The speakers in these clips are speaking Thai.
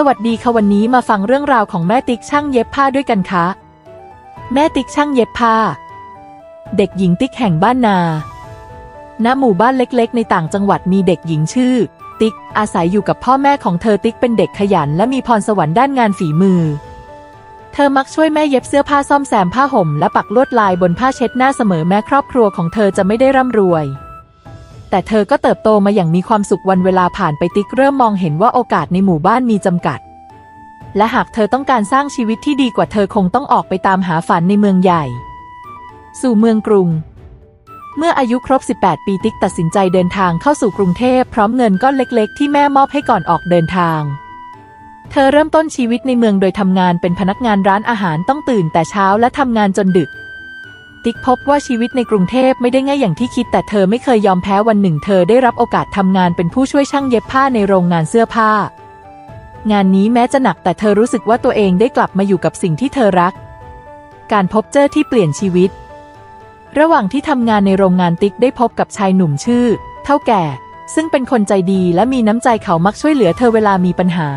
สวัสดีค่ะวันนี้มาฟังเรื่องราวของแม่ติ๊กช่างเย็บผ้าด้วยกันคะ แม่ติ๊กช่างเย็บผ้า เด็กหญิงติ๊กแห่งบ้านนา ณ หมู่บ้านเล็กๆ ในต่างจังหวัดมีเด็กหญิงชื่อ ติ๊กอาศัยอยู่กับพ่อแม่ของเธอติ๊กเป็นเด็กขยันและมีพรสวรรค์ด้านงานฝีมือ เธอมักช่วยแม่เย็บเสื้อผ้าซ่อมแซมผ้าห่มและปักลวดลายบนผ้าเช็ดหน้าเสมอแม้ครอบครัวของเธอจะไม่ได้ร่ำรวย แต่เธอก็เติบโตมาอย่างมีความสุขวันเวลาผ่านไปติ๊กเริ่มมองเห็นว่าโอกาสในหมู่บ้านมีจำกัด และหากเธอต้องการสร้างชีวิตที่ดีกว่าเธอคงต้องออกไปตามหาฝันในเมืองใหญ่ สู่เมืองกรุง เมื่ออายุครบ 18 ปีติ๊กตัดสินใจเดินทางเข้าสู่กรุงเทพพร้อมเงินก้อนเล็ก ๆ ที่แม่มอบให้ก่อนออกเดินทางเธอเริ่มต้นชีวิตในเมืองโดยทำงานเป็นพนักงานร้านอาหารต้องตื่นแต่เช้าและทำงานจนดึก ติ๊กพบว่าชีวิตในกรุงเทพไม่ได้ง่ายอย่างที่คิด แต่เธอไม่เคยยอมแพ้วันหนึ่ง เธอได้รับโอกาสทำงานเป็นผู้ช่วยช่างเย็บผ้าในโรงงานเสื้อผ้า งานนี้แม้จะหนักแต่เธอรู้สึกว่าตัวเองได้กลับมาอยู่กับสิ่งที่เธอรัก การพบเจอที่เปลี่ยนชีวิต ระหว่างที่ทำงานในโรงงานติ๊กได้พบกับชายหนุ่มชื่อ เท่าแก่ ซึ่งเป็นคนใจดีและมีน้ำใจเขามักช่วยเหลือเธอเวลามีปัญหา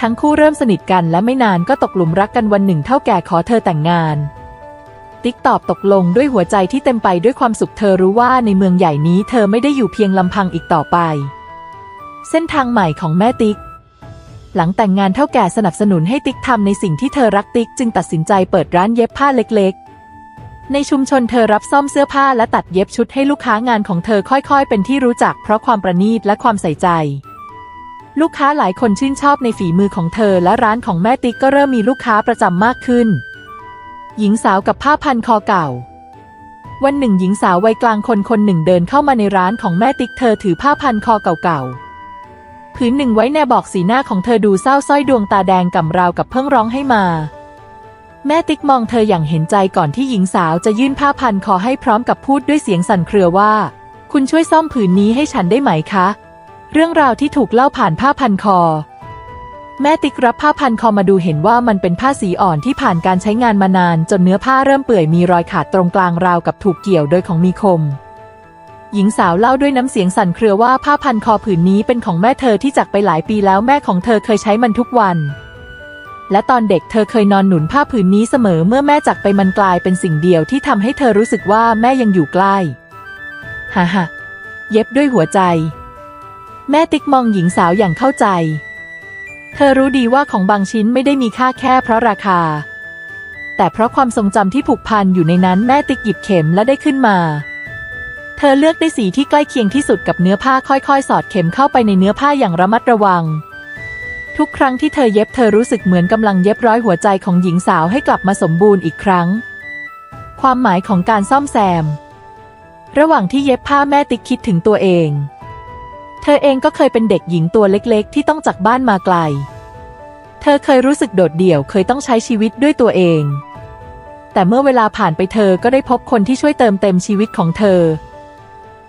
ทั้งคู่เริ่มสนิทกันและไม่นานก็ตกหลุมรักกันวันหนึ่งเท่าแก่ขอเธอแต่งงาน ติ๊กตอบตกลงด้วยหัวใจที่เต็มไปด้วยความสุขเธอรู้ว่าในเมืองใหญ่นี้เธอไม่ได้อยู่เพียงลำพังอีกต่อไป เส้นทางใหม่ของแม่ติ๊ก หลังแต่งงานเท่าแก่สนับสนุนให้ติ๊กทำในสิ่งที่เธอรักติ๊กจึงตัดสินใจเปิดร้านเย็บผ้าเล็กๆ ในชุมชนเธอรับซ่อมเสื้อผ้าและตัดเย็บชุดให้ลูกค้างานของเธอค่อยๆ เป็นที่รู้จักเพราะความประณีตและความใส่ใจลูกค้าหลายคนชื่นชอบในฝีมือของเธอและร้านของแม่ติ๊กก็เริ่มมีลูกค้าประจำมากขึ้น หญิงสาวกับผ้าพันคอเก่า วันหนึ่งหญิงสาววัยกลางคนคนหนึ่งเดินเข้ามาในร้านของแม่ติ๊กเธอถือผ้าพันคอเก่าๆผืนหนึ่งไว้แนบอกสีหน้าของเธอดูเศร้าสร้อยดวงตาแดงก่ำราวกับเพิ่งร้องให้มา แม่ติ๊กมองเธออย่างเห็นใจก่อนที่หญิงสาวจะยื่นผ้าพันคอให้พร้อมกับพูดด้วยเสียงสั่นเครือว่า คุณช่วยซ่อมผืนนี้ให้ฉันได้ไหมคะ เรื่องราวที่ถูกเล่าผ่านผ้าพันคอ แม่ติ๊กรับผ้าพันคอมาดูเห็นว่ามันเป็นผ้าสีอ่อนที่ผ่านการใช้งานมานาน จนเนื้อผ้าเริ่มเปื่อยมีรอยขาดตรงกลางราวกับถูกเกี่ยวโดยของมีคม หญิงสาวเล่าด้วยน้ำเสียงสั่นเครือว่าผ้าพันคอผืนนี้เป็นของแม่เธอที่จากไปหลายปีแล้วแม่ของเธอเคยใช้มันทุกวัน และตอนเด็กเธอเคยนอนหนุนผ้าผืนนี้เสมอเมื่อแม่จากไปมันกลายเป็นสิ่งเดียวที่ทำให้เธอรู้สึกว่าแม่ยังอยู่ใกล้ฮ่าฮ่าเย็บด้วยหัวใจ แม่ติ๊กมองหญิงสาวอย่างเข้าใจ เธอรู้ดีว่าของบางชิ้นไม่ได้มีค่าแค่เพราะราคา แต่เพราะความทรงจำที่ผูกพันอยู่ในนั้นแม่ติ๊กหยิบเข็มและได้ขึ้นมา เธอเลือกได้สีที่ใกล้เคียงที่สุดกับเนื้อผ้าค่อยๆ สอดเข็มเข้าไปในเนื้อผ้าอย่างระมัดระวัง ทุกครั้งที่เธอเย็บเธอรู้สึกเหมือนกำลังเย็บร้อยหัวใจของหญิงสาวให้กลับมาสมบูรณ์อีกครั้ง ความหมายของการซ่อมแซม ระหว่างที่เย็บผ้าแม่ติ๊กคิดถึงตัวเอง เธอเองก็เคยเป็นเด็กหญิงตัวเล็กๆ ที่ต้องจากบ้านมาไกล เธอเคยรู้สึกโดดเดี่ยวเคยต้องใช้ชีวิตด้วยตัวเอง แต่เมื่อเวลาผ่านไปเธอก็ได้พบคนที่ช่วยเติมเต็มชีวิตของเธอ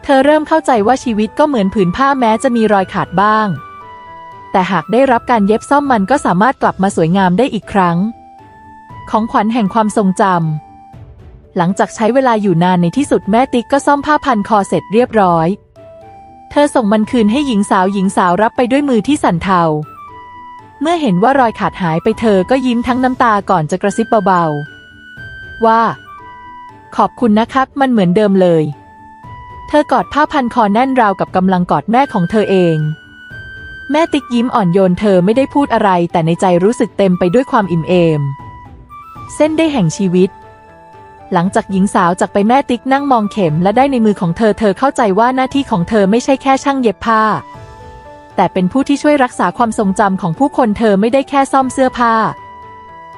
เธอเริ่มเข้าใจว่าชีวิตก็เหมือนผืนผ้าแม้จะมีรอยขาดบ้าง แต่หากได้รับการเย็บซ่อมมันก็สามารถกลับมาสวยงามได้อีกครั้ง ของขวัญแห่งความทรงจำหลังจากใช้เวลาอยู่นานในที่สุดแม่ติ๊กก็ซ่อมผ้าพันคอเสร็จเรียบร้อย เธอส่งมันคืนให้หญิงสาวหญิงสาวรับไปด้วยมือที่สั่นเทา เมื่อเห็นว่ารอยขาดหายไปเธอก็ยิ้มทั้งน้ำตาก่อนจะกระซิบเบาๆ ว่า ขอบคุณนะครับมันเหมือนเดิมเลย เธอกอดผ้าพันคอแน่นราวกับกำลังกอดแม่ของเธอเอง แม่ติ๊กยิ้มอ่อนโยนเธอไม่ได้พูดอะไร แต่ในใจรู้สึกเต็มไปด้วยความอิ่มเอม เส้นได้แห่งชีวิต หลังจากหญิงสาวจากไปแม่ติ๊กนั่งมองเข็มและได้ในมือของเธอเธอเข้าใจว่าหน้าที่ของเธอไม่ใช่แค่ช่างเย็บผ้า แต่เป็นผู้ที่ช่วยรักษาความทรงจำของผู้คนเธอไม่ได้แค่ซ่อมเสื้อผ้า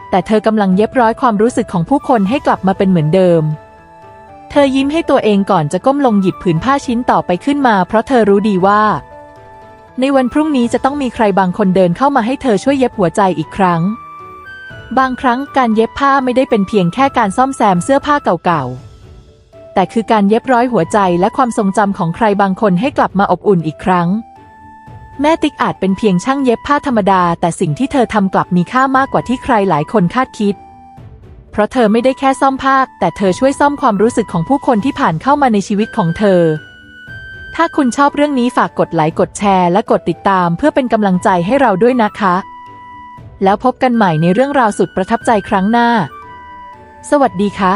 แต่เธอกำลังเย็บร้อยความรู้สึกของผู้คนให้กลับมาเป็นเหมือนเดิม เธอยิ้มให้ตัวเองก่อนจะก้มลงหยิบผืนผ้าชิ้นต่อไปขึ้นมา เพราะเธอรู้ดีว่า ในวันพรุ่งนี้จะต้องมีใครบางคนเดินเข้ามาให้เธอช่วยเย็บหัวใจอีกครั้ง บางครั้งการเย็บผ้าไม่ได้เป็นเพียงแค่การซ่อมแซมเสื้อผ้าเก่าๆ แต่คือการเย็บร้อยหัวใจและความทรงจำของใครบางคนให้กลับมาอบอุ่นอีกครั้ง แม่ติ๊กอาจเป็นเพียงช่างเย็บผ้าธรรมดา แต่สิ่งที่เธอทำกลับมีค่ามากกว่าที่ใครหลายคนคาดคิด เพราะเธอไม่ได้แค่ซ่อมผ้า แต่เธอช่วยซ่อมความรู้สึกของผู้คนที่ผ่านเข้ามาในชีวิตของเธอ ถ้าคุณชอบเรื่องนี้ฝากกดไลค์กดแชร์และกดติดตาม เพื่อเป็นกำลังใจให้เราด้วยนะคะ แล้วพบกันใหม่ในเรื่องราวสุดประทับใจครั้งหน้า สวัสดีค่ะ